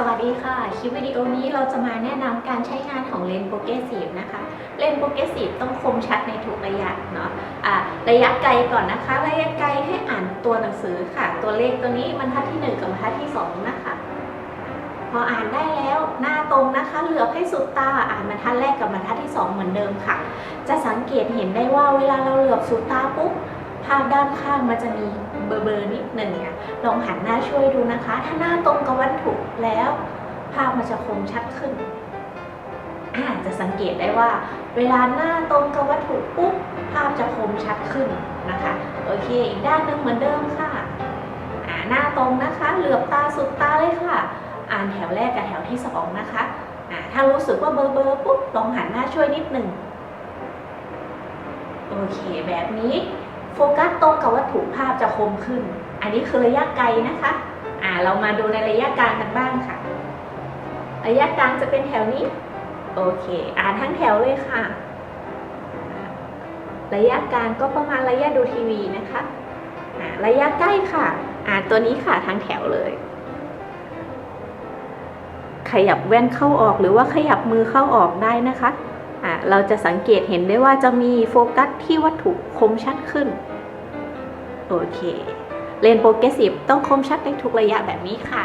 สวัสดีค่ะ คลิปวิดีโอนี้เราจะมาแนะนำการใช้งานของเลนส์โปรเกรสซีฟนะคะ เลนส์โปรเกรสซีฟต้องคมชัดในทุกระยะเนาะะระยะไกลก่อนนะคะ ระยะไกลให้อ่านตัวหนังสือค่ะ ตัวเลขตัวนี้บรรทัดที่ 1 กับบรรทัดที่ 2 นะคะ พออ่านได้แล้วหน้าตรงนะคะ เหลือบให้สุดตาอ่านบรรทัดแรกกับบรรทัดที่ 2 เหมือนเดิมค่ะ จะสังเกตเห็นได้ว่าเวลาเราเหลือบสุดตาปุ๊บ ภาพด้านข้างมันจะมีเบอร์ๆนิดหนึ่งเนี่ยลองหันหน้าช่วยดูนะคะ ถ้าหน้าตรงกับวัตถุแล้ว ภาพมันจะคมชัดขึ้นอาจะสังเกตได้ว่า เวลาหน้าตรงกับวัตถุปุ๊บภาพจะคมชัดขึ้นนะคะโอเคอีกด้านหนึ่งเหมือนเดิมค่ะหน้าตรงนะคะ เหลือบตาสุดตาเลยค่ะ อ่านแถวแรกกับแถวที่สองนะคะถ้ารู้สึกว่าเบอร์เบอร์ปุ๊บลองหันหน้าช่วยนิดหนึ่งโอเค แบบนี้ โฟกัสตรงกับวัตถุภาพจะคมขึ้น อันนี้คือระยะไกลนะคะ อ่าเรามาดูในระยะกลางกันบ้างค่ะ ระยะกลางจะเป็นแถวนี้ โอเค อ่านทั้งแถวเลยค่ะ ระยะกลางก็ประมาณระยะดูทีวีนะคะอ่าระยะใกล้ค่ะ อ่านตัวนี้ค่ะทั้งแถวเลย ขยับแว่นเข้าออกหรือว่าขยับมือเข้าออกได้นะคะ เราจะสังเกตเห็นได้ว่าจะมีโฟกัสที่วัตถุคมชัดขึ้น โอเค เลนโปรเกรสซีฟต้องคมชัดในทุกระยะแบบนี้ค่ะ